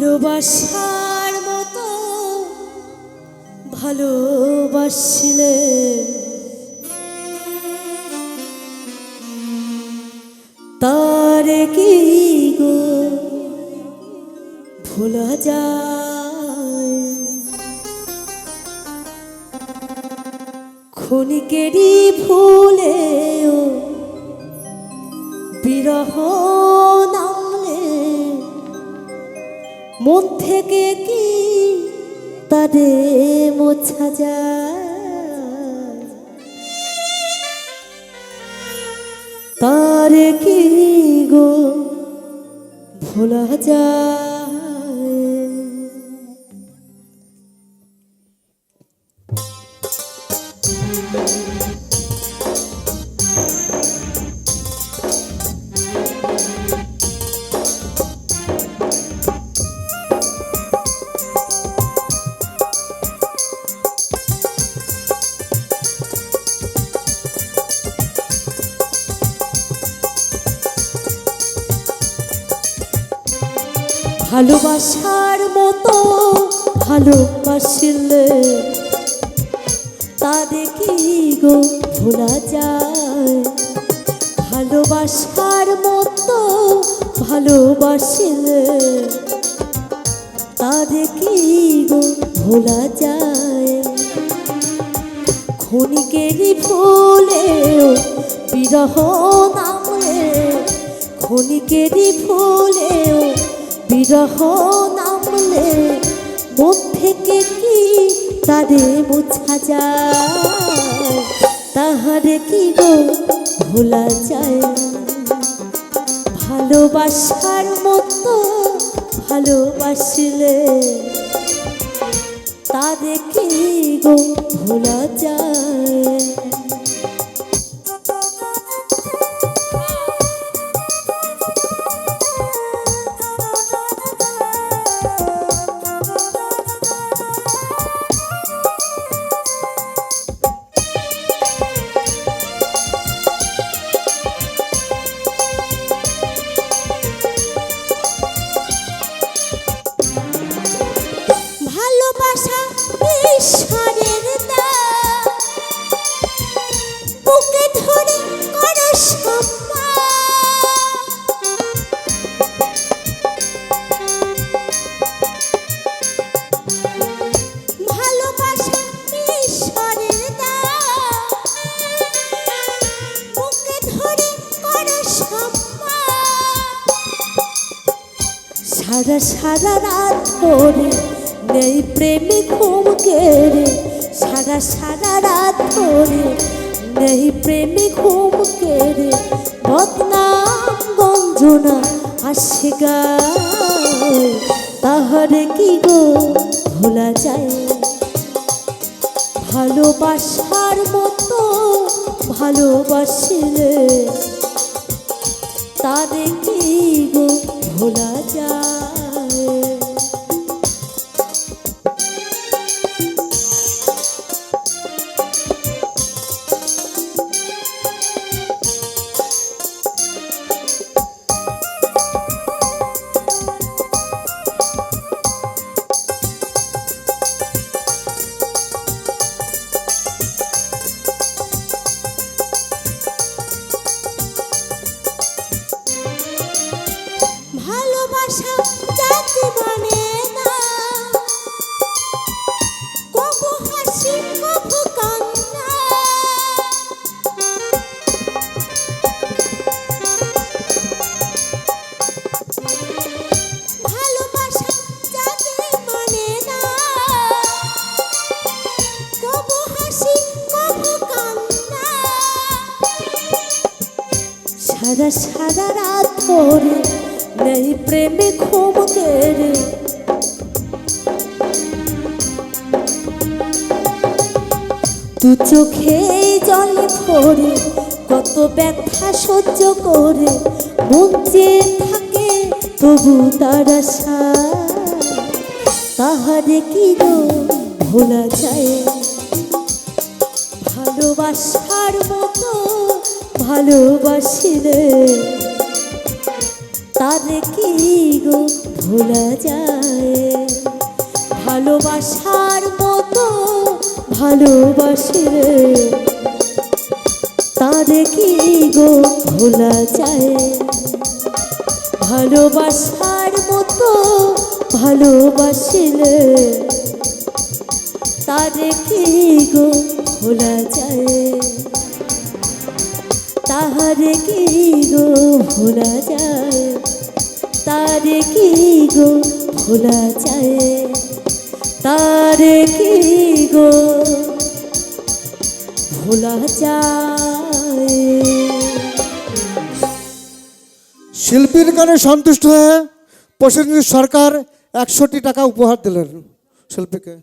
ভালোবাসার মতো ভালোবাসলে। তারে কি গো ভোলা যায়? ক্ষণিকেরই ভুলেও মোছা যায়। তারে কি গো? ভোলা যায়। ভালোবাসার মতো ভালোবাসলে তারে কি গো ভোলা যায়? ভালোবাসার মতো ভালোবাসলে তারে কি গো ভোলা যায়? ক্ষণিকেরই ফুলেও বিরহ নামলে ক্ষণিকেরই ফুলেও বিরহ নামলে মন থেকে কি তারে মুছা যায়? তাহারে কি গো ভোলা যায়? ভালোবাসার মতো ভালোবাসলে তারে কি গো ভোলা যায়? সারা সারা রাত ধরে নেই প্রেমে ঘুম কেড়ে সারা সারা রাত ধরে নেই প্রেমে ঘুম কেড়ে বদনাম গঞ্জনা আসে গায় তাহারে কি গো ভোলা যায়? ভালোবাসার মতো ভালোবাসলে, তারে কি সারা সারা রাত ধরে নেই প্রেমে ঘুম কেড়ে। দু চোখে জলে ভরে কত ব্যথা সহ্য করে চেয়ে থাকে তবু তার আশা। তাহারে কি ভোলা যায়? ভালোবাসার মতো ভালোবাসিলে। তারে কি গো ভোলা যায়? ভালোবাসার মতো ভালোবাসে রে তারে কি গো ভোলা যায়? ভালোবাসার মতো ভালোবাসিলে। তারে কি গো ভোলা যায়? তাহারে কি গো ভোলা যায়? তারে কি গো ভোলা যায়? তারে কি গো ভোলা যায়? শিল্পীর গানে সন্তুষ্ট হয়ে প্রসেনজিৎ সরকার একশোটি টাকা উপহার দিলেন শিল্পীকে।